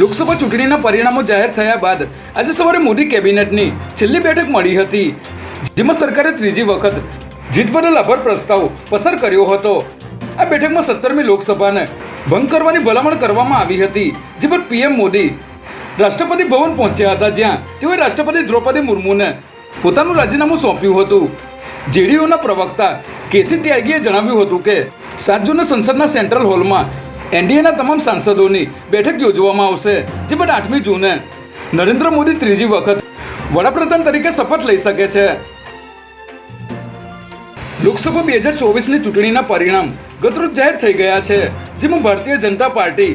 લોકસભા ચૂંટણીના પરિણામો જાહેર થયા બાદ આજે સવારે મોદી કેબિનેટની છેલ્લી બેઠક મળી હતી, જેમાં સરકારે ત્રીજી વખત જીત બદલ આભાર પ્રસ્તાવ પસાર કર્યો હતો. આ બેઠકમાં સત્તરમી લોકસભાને ભંગ કરવાની ભલામણ કરવામાં આવી હતી જે પર પીએમ મોદી રાષ્ટ્રપતિ ભવન પહોંચ્યા હતા, જ્યાં તેઓએ રાષ્ટ્રપતિ દ્રૌપદી મુર્મુને પોતાનું રાજીનામું સોંપ્યું હતું. જેડીયુના પ્રવક્તા કેસી ત્યાગીએ જણાવ્યું હતું કે, સાત જૂને સંસદના સેન્ટ્રલ હોલમાં એનડીએના તમામ સાંસદોની બેઠક યોજવામાં આવશે, જે પણ આઠમી જૂને નરેન્દ્ર મોદી ત્રીજી વખત વડાપ્રધાન તરીકે શપથ લઈ શકે છે. લોકસભા બે હજાર ચોવીસની ચૂંટણીના પરિણામ ગતરોજ જાહેર થઈ ગયા છે, જેમાં ભારતીય જનતા પાર્ટી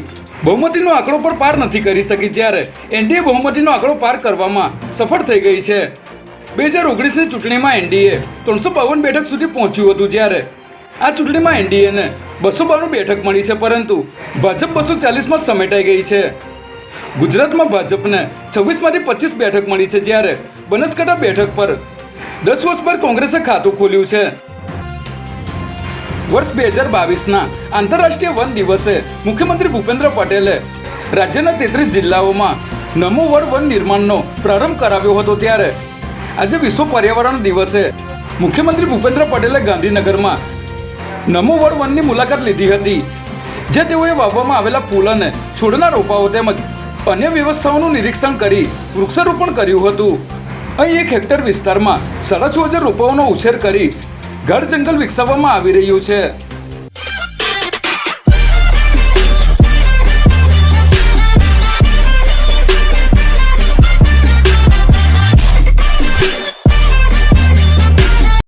બહુમતીનો આંકડો પર પાર નથી કરી શકી, જ્યારે એનડીએ બહુમતીનો આંકડો પાર કરવામાં સફળ થઈ ગઈ છે. બે હજાર ઓગણીસની ચૂંટણીમાં એનડીએ ત્રણસો બાવન બેઠક સુધી પહોંચ્યું હતું, જ્યારે આ ચૂંટણીમાં એનડીએને બસો બાણું બેઠક મળી છે, પરંતુ ભાજપ બસો ચાલીસમાં સમેટાઈ ગઈ છે. ગુજરાતમાં ભાજપને છવ્વીસમાંથી પચીસ બેઠક મળી છે, જ્યારે બનાસકાંઠા બેઠક પર દસ વર્ષ પર કોંગ્રેસે ખાતું ખોલ્યું છે. વર્ષ બે હજાર બાવીસના આંતરરાષ્ટ્રીય વન દિવસે મુખ્યમંત્રી ભૂપેન્દ્ર પટેલે રાજ્યના તેત્રીસ જિલ્લાઓમાં નમો વડ વન નિર્માણનો પ્રારંભ કરાવ્યો હતો, ત્યારે આજે વિશ્વ પર્યાવરણ દિવસે મુખ્યમંત્રી ભૂપેન્દ્ર પટેલે ગાંધીનગરમાં નમો વડ વનની મુલાકાત લીધી હતી, જે તેઓએ વાવવામાં આવેલા ફૂલ અને છોડના રોપાઓ તેમજ અન્ય વ્યવસ્થાઓનું નિરીક્ષણ કરી વૃક્ષારોપણ કર્યું હતું. અહીં એક હેક્ટર વિસ્તારમાં સાડા છ હજાર રોપાઓનો ઉછેર કરી ઘર જંગલ વિકસાવવામાં આવી રહ્યું છે.